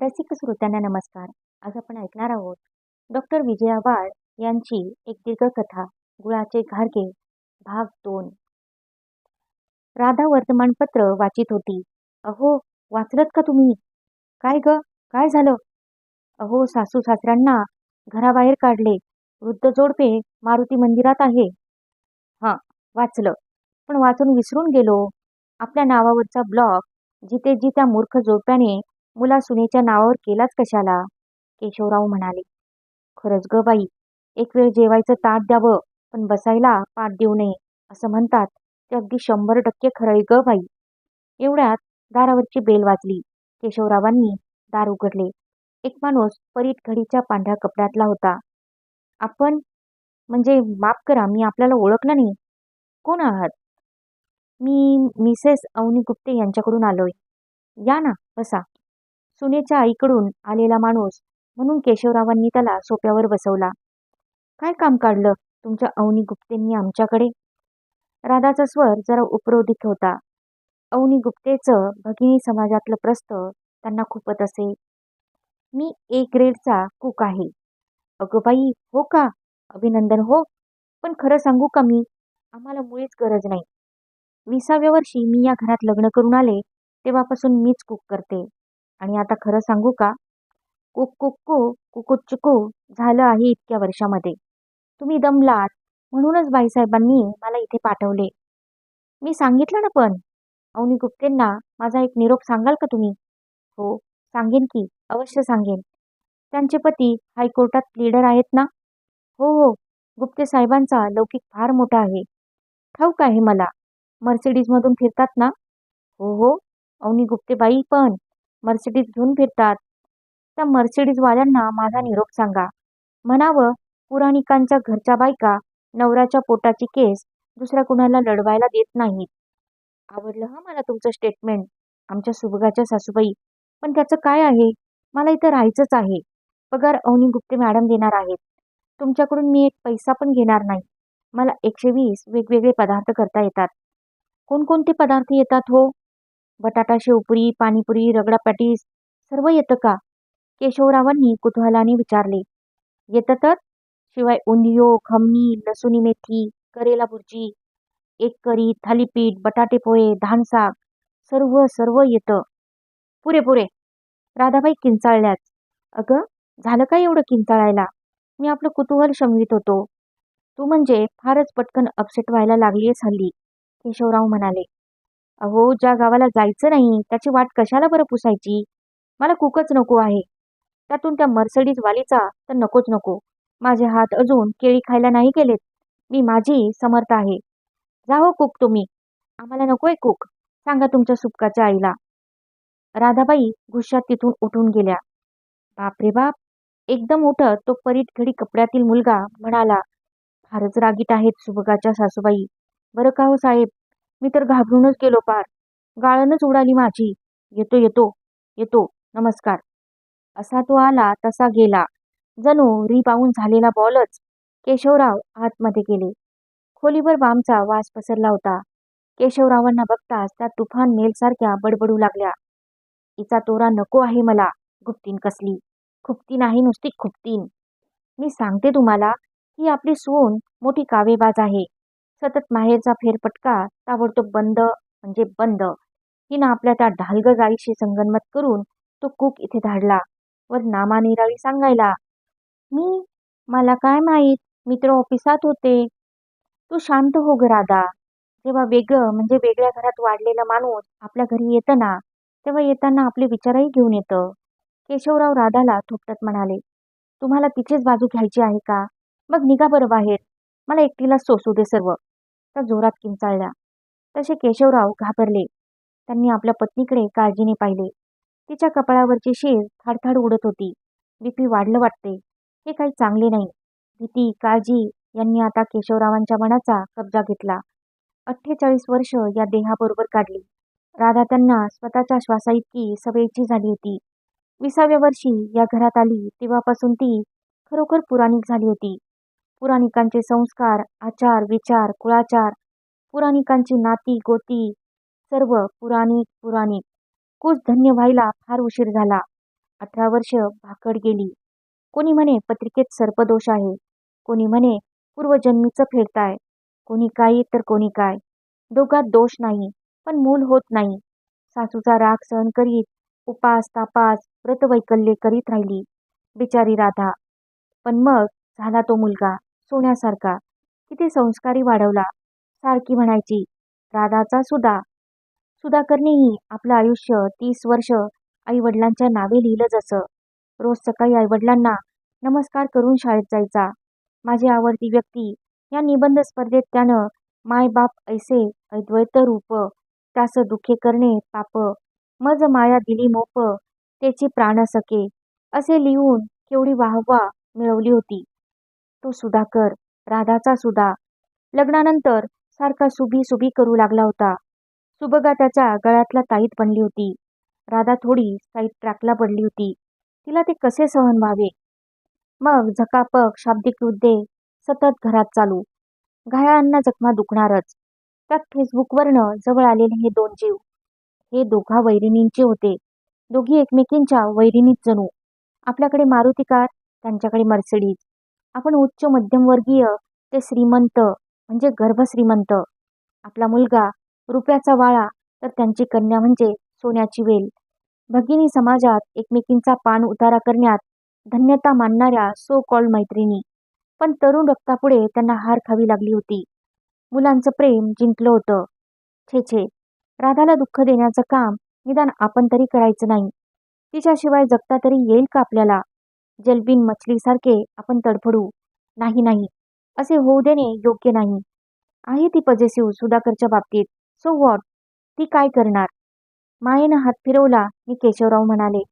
रसिक श्रोत्यांना नमस्कार. आज आपण ऐकणार आहोत डॉक्टर विजया वाड यांची एक दीर्घकथा गुळाचे घारगे भाग दोन. राधा वर्तमानपत्र वाचित होती. अहो वाचलत का तुम्ही? काय ग? काय झालं? अहो सासू सासऱ्यांना घराबाहेर काढले. वृद्ध जोडपे मारुती मंदिरात आहे. हां वाचलं. पण वाचून विसरून गेलो. आपल्या नावावरचा ब्लॉक जिथे जी त्या मूर्ख जोडप्याने मुला सुनेच्या नावावर केलाच कशाला? केशवराव म्हणाले. खरंच ग बाई एक वेळ जेवायचं ताट द्यावं पण बसायला पाठ देऊ नये असं म्हणतात. ते अगदी शंभर टक्के खरंय ग बाई. एवढ्यात दारावरची बेल वाजली. केशवरावांनी दार उघडले. एक माणूस परीट घडीच्या पांढऱ्या कपड्यातला होता. आपण म्हणजे माफ करा मी आपल्याला ओळखलं नाही. कोण आहात? मी मिसेस अवनी गुप्ते यांच्याकडून आलोय. या ना बसा. सुनेच्या आईकडून आलेला माणूस म्हणून केशवरावांनी त्याला सोप्यावर बसवला. काय काम काढलं तुमच्या अवनी गुप्तेंनी आमच्याकडे? राधाचा स्वर जरा उपरोधिक होता. अवनी गुप्तेचं भगिनी समाजातलं प्रस्त त्यांना खूपत असे. मी ए ग्रेडचा कुक आहे. अगं बाई हो का? अभिनंदन हो. पण खरं सांगू का मी? आम्हाला मुळीच गरज नाही. विसाव्या वर्षी मी या घरात लग्न करून आले तेव्हापासून मीच कुक करते. आणि आता खरं सांगू का? कुक कुक्कू कुकुट चुकू झालं आहे इतक्या वर्षामध्ये. तुम्ही दमलात. म्हणूनच बाईसाहेबांनी मला इथे पाठवले. मी सांगितलं ना पण. अवनी गुप्तेंना माझा एक निरोप सांगाल का तुम्ही? हो सांगेन की अवश्य सांगेन. त्यांचे पती हायकोर्टात लीडर आहेत ना? हो हो. गुप्ते साहेबांचा लौकिक फार मोठा आहे. ठाऊक आहे मला. मर्सिडीजमधून फिरतात ना? हो हो. अवनी गुप्ते बाई पण. मर्सिडीज घेऊन फिरतात. त्या मर्सिडीजवाल्यांना माझा निरोप सांगा. म्हणावं पुराणिकांच्या घरच्या बायका नवऱ्याच्या पोटाची केस दुसऱ्या कुणाला लढवायला देत नाहीत. आवडलं हा मला तुमचं स्टेटमेंट आमच्या सुभगाच्या सासूबाई. पण त्याचं काय आहे? मला इथं राहायचंच आहे. पगार अवनी गुप्ते मॅडम देणार आहेत. तुमच्याकडून मी एक पैसा पण घेणार नाही. मला एकशे वीस वेगवेगळे पदार्थ करता येतात. कोणकोणते पदार्थ येतात हो? बटाटा शेवपुरी पाणीपुरी रगडा पॅटीस सर्व येतं का? केशवरावांनी कुतूहलाने विचारले. येतं तर. शिवाय उंधियो खमणी लसुणी मेथी करेला भुर्जी एक करी थालीपीठ बटाटे पोहे धानसाग सर्व सर्व येतं. पुरे पुरे. राधाबाई किंचाळल्याच अगं झालं काय एवढं किंचाळायला? मी आपलं कुतूहल शमवित होतो. तू म्हणजे फारच पटकन अपसेट व्हायला लागलीस हल्ली केशवराव म्हणाले. अहो ज्या गावाला जायचं नाही त्याची वाट कशाला बरं पुसायची? मला कुकच नको आहे. त्यातून त्या मर्सडीज वालीचा तर नकोच नको. माझे हात अजून केळी खायला नाही गेलेत. मी माझी समर्थ आहे. जा हो कुक तुम्ही. आम्हाला नकोय कुक. सांगा तुमच्या सुपकाच्या आईला. राधाबाई घुशात तिथून उठून गेल्या. बापरे बाप! एकदम उठत तो परीट घडी कपड्यातील मुलगा म्हणाला फारच रागीट आहेत सुबगाच्या सासूबाई. बरं का हो साहेब? मी तर घाबरूनच गेलो पार. गाळणच उडाली माझी. येतो येतो येतो नमस्कार. असा तो आला तसा गेला. जणू रिबाऊन झालेला बॉलच केशवराव आतमध्ये गेले. खोलीवर बामचा वास पसरला होता. केशवरावांना बघताच त्या तुफान मेलसारख्या बडबडू लागल्या. तिचा तोरा नको आहे मला गुप्तीन कसली. खुपतीन आहे नुसती खुपतीन. मी सांगते तुम्हाला ही आपली सून मोठी कावेबाज आहे. सतत माहेरचा फेरपटका ताबडतोब बंद म्हणजे बंद. हिनं आपल्या त्या ढालग जाळीशी संगनमत करून तो कूक इथे धाडला वर नामानिराळी सांगायला मी मला काय माहीत? मित्र ऑफिसात होते. तू शांत हो ग राधा. जेव्हा वेगळं म्हणजे वेगळ्या घरात वाढलेला माणूस आपल्या घरी येतं ना तेव्हा येताना आपले विचारही घेऊन येतं. केशवराव राधाला थोपटत म्हणाले तुम्हाला तिचीच बाजू घ्यायची आहे का? मग निघा बरं बाहेर. मला एकटीला सोसू दे सर्व. त्या जोरात किंचाळल्या. तसे केशवराव घाबरले. त्यांनी आपल्या पत्नीकडे काळजीने पाहिले. तिच्या कपाळावरची शीर थाडथाड उडत होती. बीपी वाढलं वाटते. हे काही चांगले नाही. भीती काळजी यांनी आता केशवरावांच्या मनाचा कब्जा घेतला. अठ्ठेचाळीस वर्ष या देहाबरोबर काढली. राधा त्यांना स्वतःच्या श्वासाइतकी सवयीची झाली होती. विसाव्या वर्षी या घरात आली तेव्हापासून ती खरोखर पुराणिक झाली होती. पुराणिकांचे संस्कार आचार विचार कुळाचार पुराणिकांची नाती गोती सर्व पुराणिक पुराणिक. कुस धन्य व्हायला फार उशीर झाला. अठरा वर्ष भाकड गेली. कोणी म्हणे पत्रिकेत सर्पदोष आहे? कोणी म्हणे पूर्वजन्मीचं फेडताय कोणी काही तर कोणी काय? दोघात दोष नाही पण मूल होत नाही. सासूचा राग सहन करीत उपास तापास व्रतवैकल्ये करीत राहिली. बिचारी राधा. पण मग झाला तो मुलगा. सोन्यासारखा किती संस्कारी वाढवला सारखी म्हणायची राधाचा सुधा. सुधाकरनेही आपलं आयुष्य तीस वर्ष आईवडिलांच्या नावे लिहिलं जसं रोज सकाळी आईवडिलांना नमस्कार करून शाळेत जायचा. माझी आवडती व्यक्ती या निबंध स्पर्धेत त्यानं माय बाप ऐसे अद्वैत रूप त्यास दुखे करणे पाप मज माया दिली मोप त्याची प्राण सके असे लिहून केवढी वाहवा मिळवली होती. तो सुधाकर राधाचा सुधा. लग्नानंतर सारखा सुभी सुभी करू लागला होता. सुबगा त्याच्या गळ्यातला ताईत बनली होती. राधा थोडी साईट ट्रॅकला पडली होती. तिला ते कसे सहन व्हावे? मग झकापक शाब्दिक युद्धे सतत घरात चालू. घायाळांना जखमा दुखणारच. त्यात फेसबुकवरनं जवळ आलेले हे दोन जीव. हे दोघा वैरिणींचे होते. दोघी एकमेकींच्या वैरिणीत जणू. आपल्याकडे मारुती कार त्यांच्याकडे मर्सिडीज. आपण उच्च मध्यमवर्गीय ते श्रीमंत म्हणजे गर्भश्रीमंत. आपला मुलगा रुपयाचा वाळा तर त्यांची कन्या म्हणजे सोन्याची वेल. भगिनी समाजात एकमेकींचा पान उतारा करण्यात धन्यता मानणाऱ्या सो कॉल्ड मैत्रिणी. पण तरुण रक्तापुढे त्यांना हार खावी लागली होती. मुलांचं प्रेम जिंकलं होतं. छे छे. राधाला दुःख देण्याचं काम निदान आपण तरी करायचं नाही. तिच्याशिवाय जगता तरी येईल का आपल्याला? जलबीन मछलीसारखे आपण तडफडू. नाही नाही. असे होऊ देणे योग्य नाही. आहे ती पजेसिव्ह सुधाकरच्या बाबतीत. सो वॉट ती काय करणार? मायेनं हात फिरवला मी केशवराव म्हणाले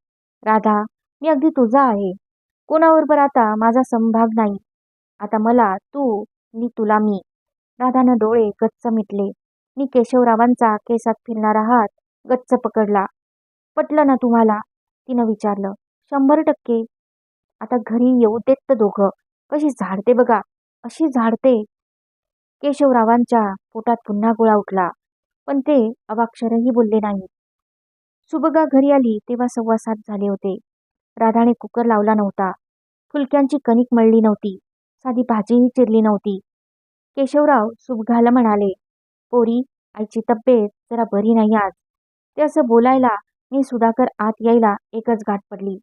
राधा मी अगदी तुझा आहे. कोणाबरोबर आता माझा संभाग नाही. आता मला तू मी तुला मी. राधानं डोळे गच्च मिटले. मी केशवरावांचा केसात फिरणारा हात गच्च पकडला. पटलं ना तुम्हाला? तिनं विचारलं. शंभर टक्के. आता घरी येऊ देत तर दोघं. कशी झाडते बघा. अशी झाडते. केशवरावांच्या पोटात पुन्हा गोळा उठला. पण ते अवाक्षरही बोलले नाही. सुबगा घरी आली तेव्हा सव्वा सात झाले होते. राधाने कुकर लावला नव्हता. फुलक्यांची कणिक मळली नव्हती. साधी भाजीही चिरली नव्हती. केशवराव सुबघाला म्हणाले पोरी आईची तब्येत जरा बरी नाही आज. ते असं बोलायला मी सुधाकर आत यायला एकच गाठ पडली.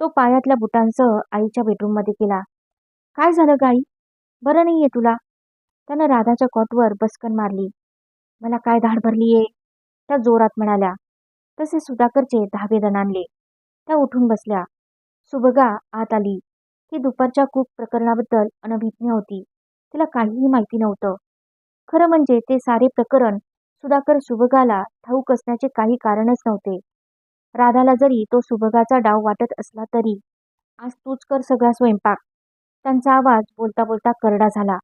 तो पायातल्या बुटांसह आईच्या बेडरूममध्ये गेला. काय झालं गाई बरं नाही आहे तुला. त्यानं राधाच्या कॉटवर बसकन मारली. मला काय धाड भरली आहे त्या जोरात म्हणाल्या. तसे सुधाकरचे धाबे दणाणले त्या उठून बसल्या. सुबगा आत आली. ती दुपारच्या कूक प्रकरणाबद्दल अनभिज्ञ होती. तिला काहीही माहिती नव्हतं. खरं म्हणजे ते सारे प्रकरण सुधाकर सुबगाला ठाऊक असण्याचे काही कारणच नव्हते. राधाला जरी तो सुभगाचा डाव वाटत असला तरी आज तूच कर सगळा स्वयंपाक. त्यांचा आवाज बोलता बोलता करडा झाला.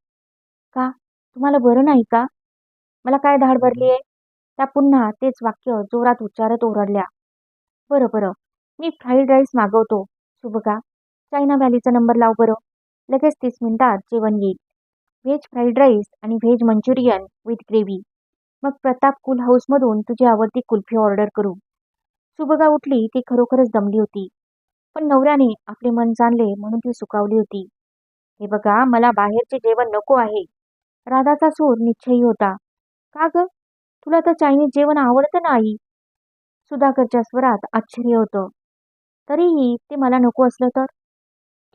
का? तुम्हाला बरं नाही का? मला काय धाड भरली आहे? त्या पुन्हा तेच वाक्य जोरात उच्चारत ओरडल्या. बरं बरं. मी फ्राईड राईस मागवतो सुभगा चायना व्हॅलीचा नंबर लाव बरं. लगेच तीस मिनिटात जेवण येईल. व्हेज फ्राईड राईस आणि व्हेज मंचुरियन विथ ग्रेव्ही. मग प्रताप कूल हाऊसमधून तुझी आवडती कुल्फी ऑर्डर करू. सुबगा उठली ती खरोखरच दमली होती. पण नवऱ्याने आपले मन जाणले म्हणून ती सुकावली होती. हे बघा मला बाहेरचे जेवण नको आहे. राधाचा सूर निश्चयी होता. का ग? तुला तर चायनीज जेवण आवडतं ना आई. सुधाकरच्या स्वरात आश्चर्य होतं. तरीही ते मला नको असलं तर?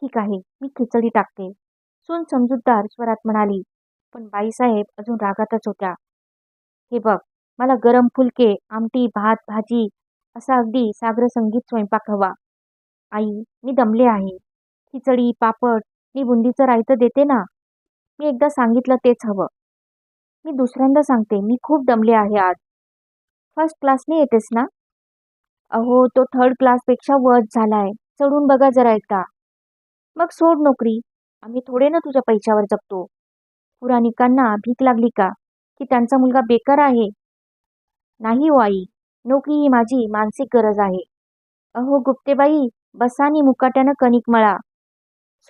ठीक आहे मी खिचडी टाकते. सून समजूतदार स्वरात म्हणाली. पण बाईसाहेब अजून रागातच होत्या. हे बघ मला गरम फुलके आमटी भात भाजी असा अगदी सागर संगीत स्वयंपाक हवा. आई मी दमले आहे. खिचडी पापड मी बुंदीचं रायतं देते ना? मी एकदा सांगितलं तेच हवं. मी दुसऱ्यांदा सांगते मी खूप दमले आहे आज. फर्स्ट क्लासने येतेस ना? अहो तो थर्ड क्लासपेक्षा वर्ज झालाय. चढून बघा जरा एकदा. मग सोड नोकरी. आम्ही थोडे ना तुझ्या पैशावर जगतो. पुराणिकांना भीक लागली का? की त्यांचा मुलगा बेकार आहे? नाही हो आई. नोकरी ही माझी मानसिक गरज आहे. अहो गुप्तेबाई बसानी मुकाट्यानं कणिक मळा.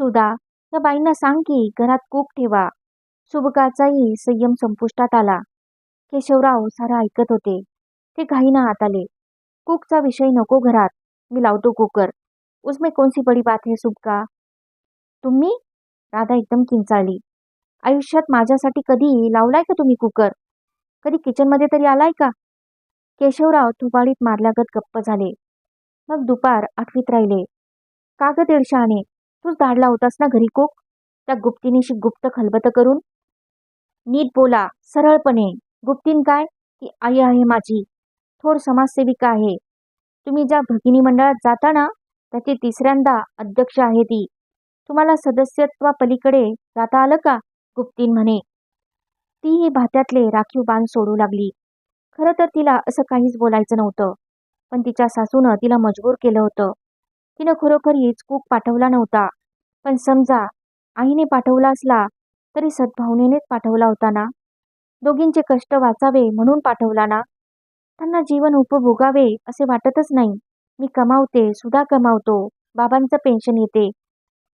सुधा या बाईंना सांग की घरात कूक ठेवा. सुबकाचाही संयम संपुष्टात आला. केशवराव सारा ऐकत होते. ते घाईना आत आले. कुकचा विषय नको घरात. मी लावतो कुकर. उसमें कौन सी बडी बात है सुबका? तुम्ही? राधा एकदम किंचाळली. आयुष्यात माझ्यासाठी कधी लावलाय का तुम्ही कुकर? कधी किचनमध्ये तरी आलाय का? केशवराव थुबाडीत मारल्यागत गप्प झाले. मग दुपार आठवीत राहिले. का ग दीडशाने? तूच धाडला होतास ना घरी कोक? त्या गुप्तीनीशी गुप्त खलबत करून नीट बोला सरळपणे. गुप्तीन काय? ती आई आहे माझी. थोर समाजसेविका आहे. तुम्ही ज्या भगिनी मंडळात जाता ना त्याची तिसऱ्यांदा अध्यक्ष आहे ती. तुम्हाला सदस्यत्वापलीकडे जाता आलं का गुप्तीन म्हणे. तीही भात्यातले राखीव बांध सोडू लागली. खरं तर तिला असं काहीच बोलायचं नव्हतं. पण तिच्या सासूनं तिला मजबूर केलं होतं. तिनं खरोखरीच कूक पाठवला नव्हता. पण समजा आईने पाठवला असला तरी सद्भावनेनेच पाठवला होता ना? दोघींचे कष्ट वाचावे म्हणून पाठवला ना? त्यांना जीवन उपभोगावे असे वाटतच नाही. मी कमावते सुद्धा कमावतो बाबांचं पेन्शन येते.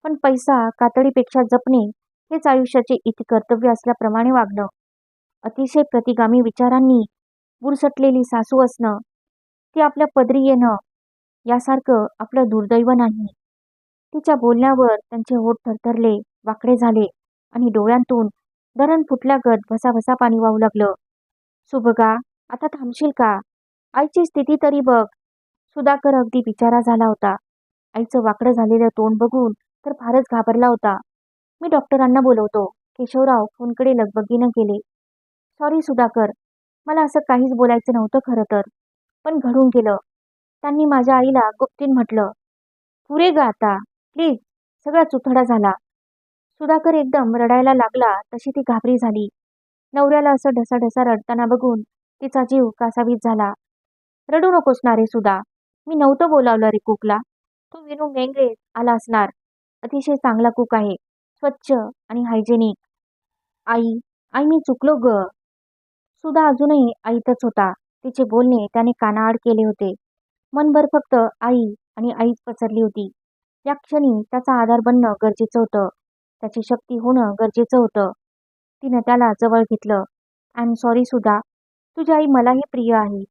पण पैसा कातडीपेक्षा जपणे हेच आयुष्याचे इथे कर्तव्य असल्याप्रमाणे वागणं. अतिशय प्रतिगामी विचारांनी पुरसटलेली सासू असणं ती आपल्या पदरी येणं यासारखं आपलं दुर्दैव नाही. तिच्या बोलण्यावर त्यांचे होठ थरथरले वाकडे झाले आणि डोळ्यांतून धरण फुटल्यागत भसाभसा पाणी वाहू लागलं. सुबगा आता थांबशील का? आईची स्थिती तरी बघ. सुधाकर अगदी बिचारा झाला होता. आईचं वाकडं झालेलं तोंड बघून तर फारच घाबरला होता. मी डॉक्टरांना बोलवतो. केशवराव फोनकडे लगबगीनं गेले. सॉरी सुधाकर. मला असं काहीच बोलायचं नव्हतं खरं तर. पण घडून गेलं. त्यांनी माझ्या आईला गुप्तीन म्हटलं पुरे ग आता प्लीज सगळा चुथडा झाला. सुधाकर एकदम रडायला लागला तशी ती घाबरी झाली. नवऱ्याला असं ढसाढसा रडताना बघून तिचा जीव कासावीस झाला. रडू नकोस ना रे सुधा मी नव्हतं बोलावलं रे कुकला. तो विनू मेंगळे आला असणार. अतिशय चांगला कुक आहे स्वच्छ आणि हायजेनिक. आई आई मी चुकलो ग. सुधा अजूनही आईतच होता. तिचे बोलणे त्याने कानाआड केले होते. मनभर फक्त आई आणि आईच पसरली होती. या क्षणी त्याचा आधार बनणं गरजेचं होतं. त्याची शक्ती होणं गरजेचं होतं. तिनं त्याला जवळ घेतलं. I am sorry Sudha. तुझी आई मलाही प्रिय आहे.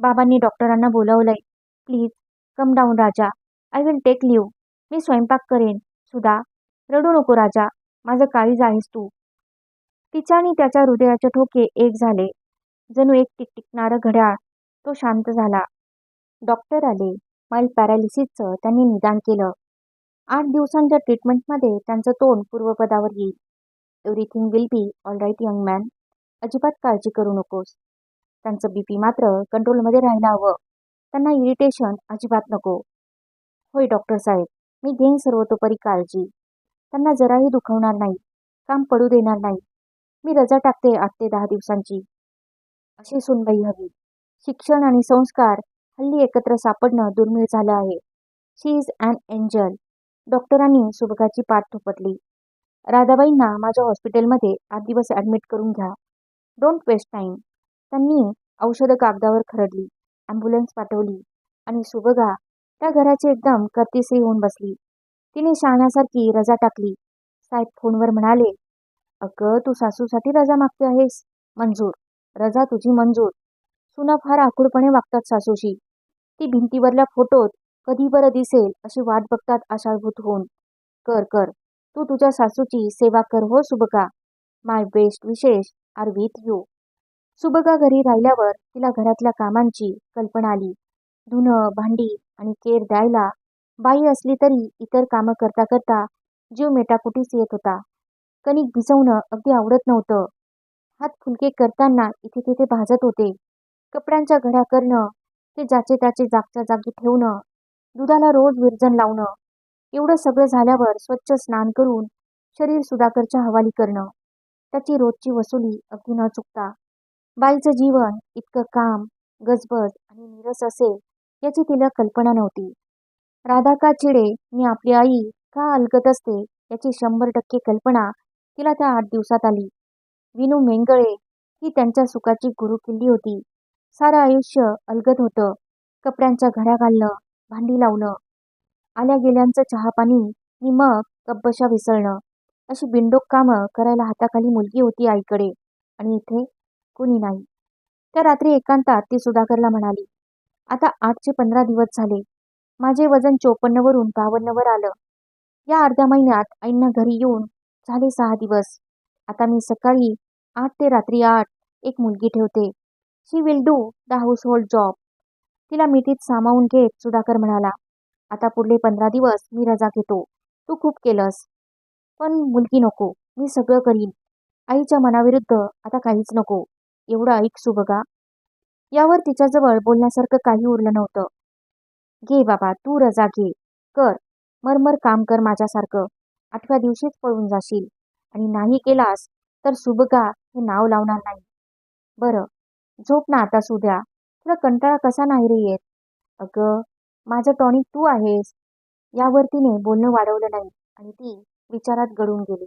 बाबांनी डॉक्टरांना बोलावलंय. Please come down Raja. I will take leave मी स्वयंपाक करेन. सुधा रडू नको राजा. माझं काळीज आहेस तू. तिच्या आणि त्याच्या हृदयाचे ठोके एक झाले. जणू एक टिकटिकणारं घड्याळ तो शांत झाला. डॉक्टर आले. माईल पॅरालिसिसचं त्यांनी निदान केलं. आठ दिवसांच्या ट्रीटमेंटमध्ये त्यांचं तोंड पूर्वपदावर येईल. Everything will be all right young man. अजिबात काळजी करू नकोस. त्यांचं बी पी मात्र कंट्रोलमध्ये राहायला हवं. त्यांना इरिटेशन अजिबात नको. होय डॉक्टर साहेब मी घेईन सर्वतोपरी काळजी. त्यांना जराही दुखवणार नाही. काम पडू देणार नाही. मी रजा टाकते आठ ते दहा दिवसांची. अशी सुनबाई हवी. शिक्षण आणि संस्कार हल्ली एकत्र सापडणं दुर्मिळ झालं आहे. शी इज अन एंजल डॉक्टरांनी सुबकाची पाठ थोपटली. राधाबाईंना माझ्या हॉस्पिटलमध्ये आठ दिवस ॲडमिट करून घ्या. डोंट वेस्ट टाईम त्यांनी औषधं कागदावर खरडली ॲम्ब्युलन्स पाठवली आणि सुबगा त्या घराची एकदम कर्तिश्री होऊन बसली. तिने शहाण्यासारखी रजा टाकली. साहेब फोनवर म्हणाले अगं तू सासूसाठी रजा मागते आहेस मंजूर. रजा तुझी मंजूर. सुना फार आकुळपणे वागतात सासूशी. ती भिंतीवरल्या फोटोत कधी बरं दिसेल अशी वाट बघतात आशाभूत होऊन. कर कर. तू तुझ्या सासूची सेवा कर हो Subka. My best wishes are with you. Subka घरी राहिल्यावर तिला घरातल्या कामांची कल्पना आली. धुणं भांडी आणि केर द्यायला बाई असली तरी इतर कामं करता करता जीव मेटाकुटीस येत होता. कणिक भिजवणं अगदी आवडत नव्हतं. हात फुलके करताना इथे तिथे भाजत होते. कपड्यांच्या घड्या करणं ते ज्याचे त्याचे जागच्या जागी ठेवणं दुधाला रोज विरजन लावणं एवढं सगळं झाल्यावर स्वच्छ स्नान करून शरीर सुधाकरच्या हवाली करणं त्याची रोजची वसुली अगदी न चुकता. बाईचं जीवन इतकं काम गजबज आणि निरस असेल याची तिला कल्पना नव्हती. राधा का चिडे मी आपली आई का अलगत असते? याची शंभर टक्के कल्पना तिला त्या आठ दिवसात आली. विनू मेंगळे ही त्यांच्या सुखाची गुरुकिल्ली होती. सारं आयुष्य अलगत होतं. कपड्यांच्या घड्या घालणं भांडी लावणं आल्या गेल्यांचं चहापाणी नि मग कब्बशा विसळणं अशी बिंडोक कामं करायला हाताखाली मुलगी होती आईकडे आणि इथे कुणी नाही. त्या रात्री एकांतात ती सुधाकरला म्हणाली आता आठचे पंधरा दिवस झाले. माझे वजन चोपन्नवरून बावन्नवर आलं. या अर्ध्या महिन्यात आईंना घरी येऊन झाले सहा दिवस. आता मी सकाळी आठ ते रात्री आठ एक मुलगी ठेवते. She will do the household job तिला मिठीत सामावून घेत सुधाकर म्हणाला आता पुढले पंधरा दिवस मी रजा घेतो. तू खूप केलंस. पण मुलगी नको. मी सगळं करीन. आईच्या मनाविरुद्ध आता काहीच नको. एवढं ऐक बघा यावर तिच्याजवळ बोलण्यासारखं काही उरलं नव्हतं. घे बाबा तू रजा घे. कर. मरमर काम कर माझ्यासारखं. आठव्या दिवशीच पळून जाशील. आणि नाही केलास तर सुबका हे नाव लावणार नाही. बरं झोप ना आता सुद्या. तुला कंटाळा कसा नाही रे येत? अगं माझं टॉनिक तू आहेस. यावर तिने बोलणं वाढवलं नाही आणि ती विचारात गडून गेली.